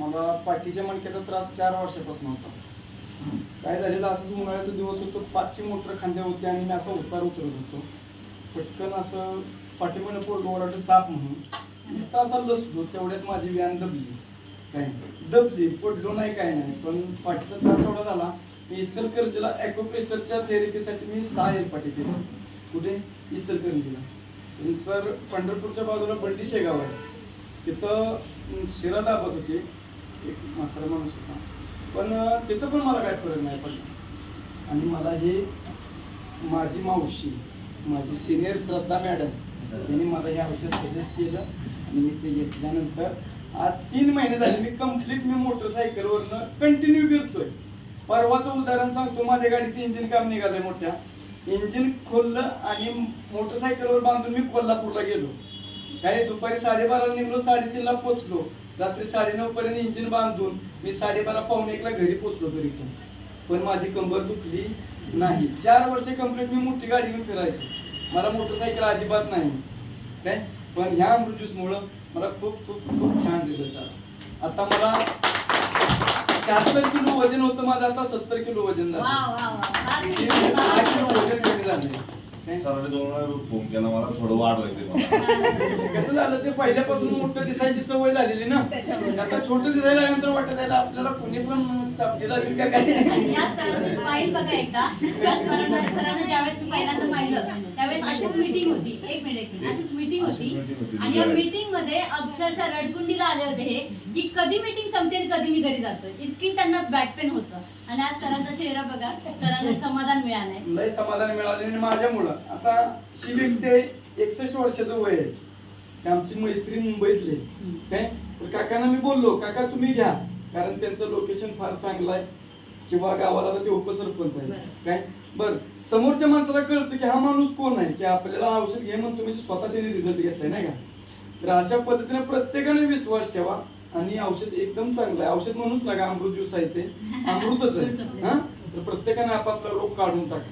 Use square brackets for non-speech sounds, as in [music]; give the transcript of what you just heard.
मला पाठीच्या मणक्याचा त्रास चार वर्षापासून होता. काय झालेलं असंच उन्हाळ्याचा दिवस होतो पाचशे मोटर खांद्या होते आणि मी असं उतार उतरत होतो. पटकन असं पाठीमध्ये पोट ओरडलं साप म्हणून. मी तासा बसलो तेवढ्यात माझी व्यान दबली. काय दबली पडलो नाही काय नाही. पण पाठीचा त्रास एवढा झाला मी इचलकरंजीला ॲक्युप्रेशरच्या थेरपीसाठी मी सहा एल पाठी केली. कुठे? इचलकरंजीला. नंतर पंढरपूरच्या बाजूला बंडी शेगाव आहे. तिथं शिरा दाबत होती. एक म्हातारा माणूस होता. पण तिथं पण मला काय फरक नाही पडला. आणि मला हे माझी मावशी माझी सिनियर श्रद्धा मॅडम यांनी मला हे औषध सजेस्ट केलं आणि मी ते घेतल्यानंतर आज तीन महिने झाले मी कंप्लीट मी मोटरसायकलवरनं कंटिन्यू फिरतोय. परवाचं उदाहरण सांगतो माझ्या गाडीचं इंजिन काम निघालंय मोठ्या. इंजिन खोललं आणि मोटरसायकलवर बांधून मी कोल्हापूरला गेलो. काय दुपारी साडेबाराला निघलो साडेतीनला पोचलो. रात्री साडेनऊ पर्यंत इंजिन बांधून मी साडेबारा पावणे एकला घरी पोचलो तरी पण. पण माझी कंबर दुखली नाही. चार वर्ष कंप्लीट मी मोठी गाडी घेऊन फिरायचो. मला मोटरसायकल अजिबात नाही. काय? पण ह्या अमृत ज्यूसमुळं मला खूप खूप खूप छान रिझल्ट आला. आता मला शहात्तर किलो वजन होतं माझं आता सत्तर किलो वजन झालं. वजन कमी काय? सरांनी दोन वेळा फोन केला मला थोडं वाढवायचं मला. [laughs] कसं झालं ते पहिल्यापासून मोठं दिसायची सवय झालेली ना. आता छोटं दिसायला लागल्यानंतर वाटत जायला आपल्याला कोणी पण चापटी लागेल का काय स्माईल बघा एकदा. सरांना सरांना ज्यावेळेस मी पहिल्यांदा पाहिलं त्यावेळेस अशीच मीटिंग होती. एक मिनिट एक मिनिट अशीच मीटिंग होती. आणि या मीटिंगमध्ये अक्षरशः रडकुंडीला आले होते हे की कधी मीटिंग संपते आणि कधी मी घरी जातोय. इतकी त्यांना बॅक पेन होतं. आणि आज सरांचा चेहरा बघा सरांना समाधान मिळालंय. लय समाधान मिळाले आणि माझ्यामुळं आता ही व्यक्ती एकसष्ट वर्षाचं वय आहे. आमची मैत्री मुंबईतली. काय तर काकांना मी बोललो काका तुम्ही घ्या. कारण त्यांचं लोकेशन फार चांगलं आहे. किंवा गावाला ते उपसरपंच आहे. काय? बर. समोरच्या माणसाला कळतं की हा माणूस कोण आहे? की आपल्याला औषध घे म्हणून तुम्ही स्वतः त्याने रिझल्ट घेतलाय नाही का? तर अशा पद्धतीने प्रत्येकाने विश्वास ठेवा आणि औषध एकदम चांगलं आहे. औषध म्हणूच नका अमृत ज्यूस आहे ते. अमृतच आहे. [laughs] हा? तर प्रत्येकाने आपापला रोग काढून टाका.